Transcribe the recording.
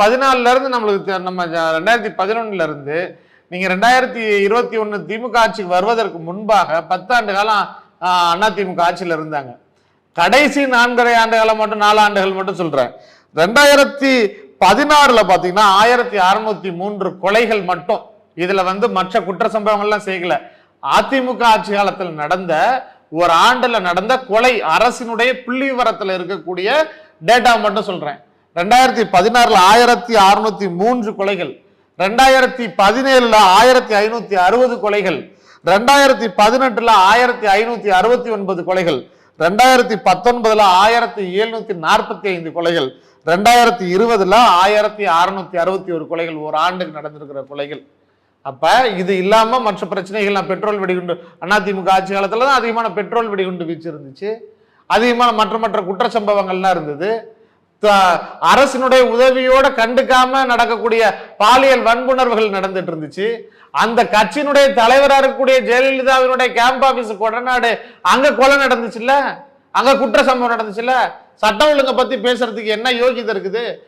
பதினாலுல இருந்து நம்மளுக்கு நம்ம ரெண்டாயிரத்தி பதினொன்னுல இருந்து நீங்க ரெண்டாயிரத்தி இருபத்தி ஒன்று திமுக ஆட்சிக்கு வருவதற்கு முன்பாக பத்தாண்டு காலம் அண்ணா திமுக ஆட்சியில இருந்தாங்க. கடைசி நான்கரை ஆண்டு காலம் மட்டும் நாலு ஆண்டுகள் மட்டும் சொல்றேன். ரெண்டாயிரத்தி பதினாறுல பாத்தீங்கன்னா ஆயிரத்தி அறுநூத்தி மூன்று கொலைகள் மட்டும் இதுல வந்து மற்ற குற்ற சம்பவங்கள்லாம் செய்யல. அதிமுக ஆட்சி காலத்தில் நடந்த ஒரு ஆண்டுல நடந்த கொலை அரசினுடைய புள்ளி விவரத்துல இருக்கக்கூடிய டேட்டா மட்டும் சொல்றேன். ரெண்டாயிரத்தி பதினாறுல ஆயிரத்தி அறுநூத்தி மூன்று கொலைகள் ரெண்டாயிரத்தி பதினேழுல ஆயிரத்தி ஐநூத்தி அறுபது கொலைகள் ரெண்டாயிரத்தி பதினெட்டுல ஆயிரத்தி ஐநூத்தி அறுபத்தி ஒன்பது கொலைகள் ரெண்டாயிரத்தி பத்தொன்பதுல ஆயிரத்தி எழுநூத்தி நாற்பத்தி ஐந்து கொலைகள் ரெண்டாயிரத்தி இருபதுல ஆயிரத்தி அறுநூத்தி அறுபத்தி ஒரு கொலைகள் ஒரு ஆண்டுக்கு நடந்திருக்கிற கொலைகள். அப்ப இது இல்லாம மற்ற பிரச்சனைகள் நான் பெட்ரோல் வெடிகுண்டு அதிமுக ஆட்சி காலத்துல தான் அதிகமான பெட்ரோல் வெடிகுண்டு வீச்சு இருந்துச்சு. அதிகமான மற்ற மற்ற குற்ற சம்பவங்கள்லாம் இருந்தது. அரசினுடைய உதவியோட கண்டுக்காம நடக்கக்கூடிய பாலியல் வன்புணர்வுகள் நடந்துட்டு இருந்துச்சு. அந்த கட்சியினுடைய தலைவரா இருக்கக்கூடிய ஜெயலலிதாவினுடைய கேம்ப் ஆபீஸ் கொடநாடு அங்க கொலை நடந்துச்சுல்ல? அங்க குற்ற சம்பவம் நடந்துச்சுல்ல? சட்டம் ஒழுங்கை பத்தி பேசுறதுக்கு என்ன யோகிதை இருக்குது?